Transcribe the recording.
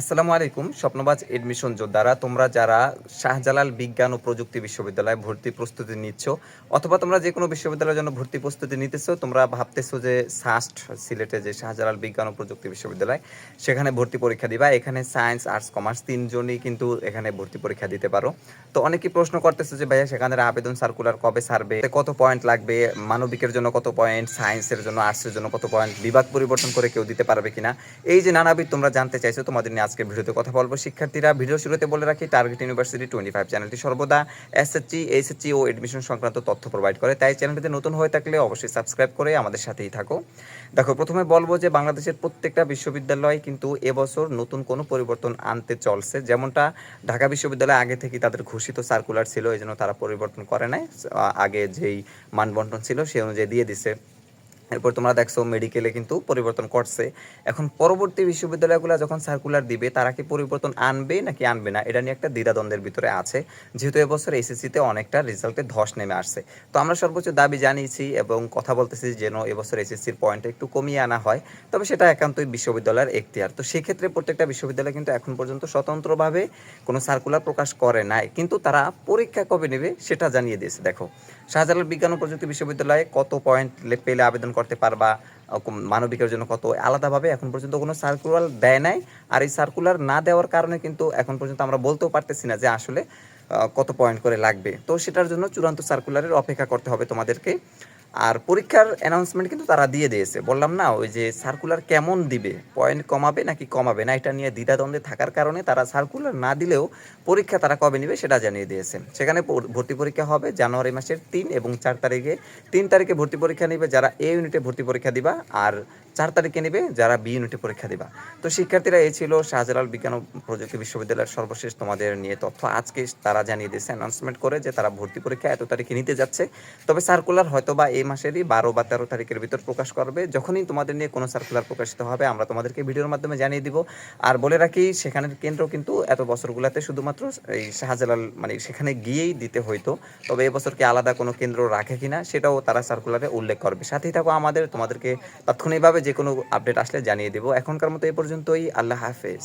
আসসালামু আলাইকুম, স্বপ্নবাজ এডমিশন যোদ্ধারা, তোমরা যারা শাহজালাল বিজ্ঞান ও প্রযুক্তি বিশ্ববিদ্যালয়ে ভর্তি প্রস্তুতি নিচ্ছ অথবা তোমরা যে কোনো বিশ্ববিদ্যালয়ের জন্য ভর্তি প্রস্তুতি নিতেছো, তোমরা ভাবতেছো যে সাস্ট সিলেটে যে শাহজালাল বিজ্ঞান ও প্রযুক্তি বিশ্ববিদ্যালয়, সেখানে ভর্তি পরীক্ষা দিবা। এখানে সায়েন্স, আর্টস, কমার্স তিনজনই কিন্তু এখানে ভর্তি পরীক্ষা দিতে পারো। তো অনেকেই প্রশ্ন করতেছে যে, ভাইয়া, সেখানে আবেদন সার্কুলার কবে সারবে? কত পয়েন্ট লাগবে? মানবিকের জন্য কত পয়েন্ট সায়েন্সের জন্য, আর্টসের জন্য কত পয়েন্ট বিভাগ পরিবর্তন করে কেউ দিতে পারবে কিনা? এই যে নানাবিধ তোমরা জানতে চাইছো, তোমাদের নিয়ে আজকে ভিডিওতে কথা বলব। শিক্ষার্থীরা ভিডিও শুরুতে বলে রাখি টার্গেট ইউনিভার্সিটি টোয়েন্টি ফাইভ চ্যানেলটি সর্বদা এসএসসি এইচএসসি ও এডমিশন সংক্রান্ত তথ্য প্রোভাইড করে। তাই চ্যানেলটিতে নতুন হয়ে থাকলে অবশ্যই সাবস্ক্রাইব করে আমাদের সাথেই থাকো। দেখো, প্রথমে বলব যে বাংলাদেশের প্রত্যেকটা বিশ্ববিদ্যালয় কিন্তু এবছর নতুন কোনো পরিবর্তন আনতে চলছে। যেমনটা ঢাকা বিশ্ববিদ্যালয় আগে থেকে তাদের ঘোষিত সার্কুলার ছিল, এই জন্য তারা পরিবর্তন করে নাই। আগে যেই মানবন্টন ছিল, সেই অনুযায়ী দিয়ে দিছে। এরপর তোমরা দেখছ মেডিকেলে কিন্তু পরিবর্তন করছে। এখন পরবর্তী বিশ্ববিদ্যালয়গুলো যখন সার্কুলার দিবে, তারা কি পরিবর্তন আনবে নাকি আনবে না? এটা নিয়ে একটা দ্বিধাদ্বন্দ্বের ভিতরে আছে। যেহেতু এবছর এসএসসিতে অনেকটা রেজাল্টে ধস নেমে আসছে। তো আমরা সর্বোচ্চ দাবি জানিয়েছি এবং কথা বলতেছি যেন এবছর এসএসসির পয়েন্টটা একটু কমিয়ে আনা হয়। তবে সেটা একান্তই বিশ্ববিদ্যালয়ের এখতিয়ার। তো সেক্ষেত্রে প্রত্যেকটা বিশ্ববিদ্যালয় কিন্তু এখন পর্যন্ত স্বতন্ত্রভাবে কোনো সার্কুলার প্রকাশ করে নাই। কিন্তু তারা পরীক্ষা কবে নেবে সেটা জানিয়ে দিয়েছে। দেখো, শাহজালাল বিজ্ঞান ও প্রযুক্তি বিশ্ববিদ্যালয়ে কত পয়েন্ট পেলে আবেদন করতে পারবা মানবিকের জন্য কত আলাদাভাবে এখন পর্যন্ত কোনো সার্কুলার দেয় নাই। আর এই সার্কুলার না দেওয়ার কারণে কিন্তু এখন পর্যন্ত আমরা বলতেও পারতেছি না যে আসলে কত পয়েন্ট করে লাগবে। তো সেটার জন্য চূড়ান্ত সার্কুলারের অপেক্ষা করতে হবে তোমাদেরকে। আর পরীক্ষার অ্যানাউন্সমেন্ট কিন্তু তারা দিয়ে দিয়েছে। বললাম না, ওই যে সার্কুলার কেমন দিবে? পয়েন্ট কমাবে নাকি কমাবে? না, এটা নিয়ে দ্বিধাদ্বন্দ্বে থাকার কারণে তারা সার্কুলার না দিলেও পরীক্ষা তারা কবে নেবে সেটা জানিয়ে দিয়েছে। সেখানে ভর্তি পরীক্ষা হবে জানুয়ারি মাসের তিন এবং চার তারিখে। তিন তারিখে ভর্তি পরীক্ষা নেবে যারা এ ইউনিটে ভর্তি পরীক্ষা দিবা আর চার তারিখে নেবে যারা বি ইউনিটে পরীক্ষা দিবা। তো শিক্ষার্থীরা এই ছিল শাহজালাল বিজ্ঞান ও প্রযুক্তি বিশ্ববিদ্যালয়ের সর্বশেষ তোমাদের নিয়ে তথ্য। আজকে তারা জানিয়ে দিয়েছে অ্যানাউন্সমেন্ট করে যে তারা ভর্তি পরীক্ষা এত তারিখে নিতে যাচ্ছে। তবে সার্কুলার হয়তো বা এই মাসেরই বারো বা তেরো তারিখের ভিতর প্রকাশ করবে। যখনই তোমাদের নিয়ে কোনো সার্কুলার প্রকাশিত হবে, আমরা তোমাদেরকে ভিডিওর মাধ্যমে জানিয়ে দিব। আর বলে রাখি, সেখানের কেন্দ্র কিন্তু এত বছরগুলোতে শুধুমাত্র এই শাহজালাল মানে সেখানে গিয়েই দিতে হইতো। তবে এবছর কি আলাদা কোনো কেন্দ্র রাখে কিনা, সেটাও তারা সার্কুলারে উল্লেখ করবে। সাথেই থাকো আমাদের, তোমাদেরকে তাৎক্ষণিকভাবে যে কোনো আপডেট আসলে জানিয়ে দেবো। এখনকার মতো এই পর্যন্তই, আল্লাহ হাফেজ।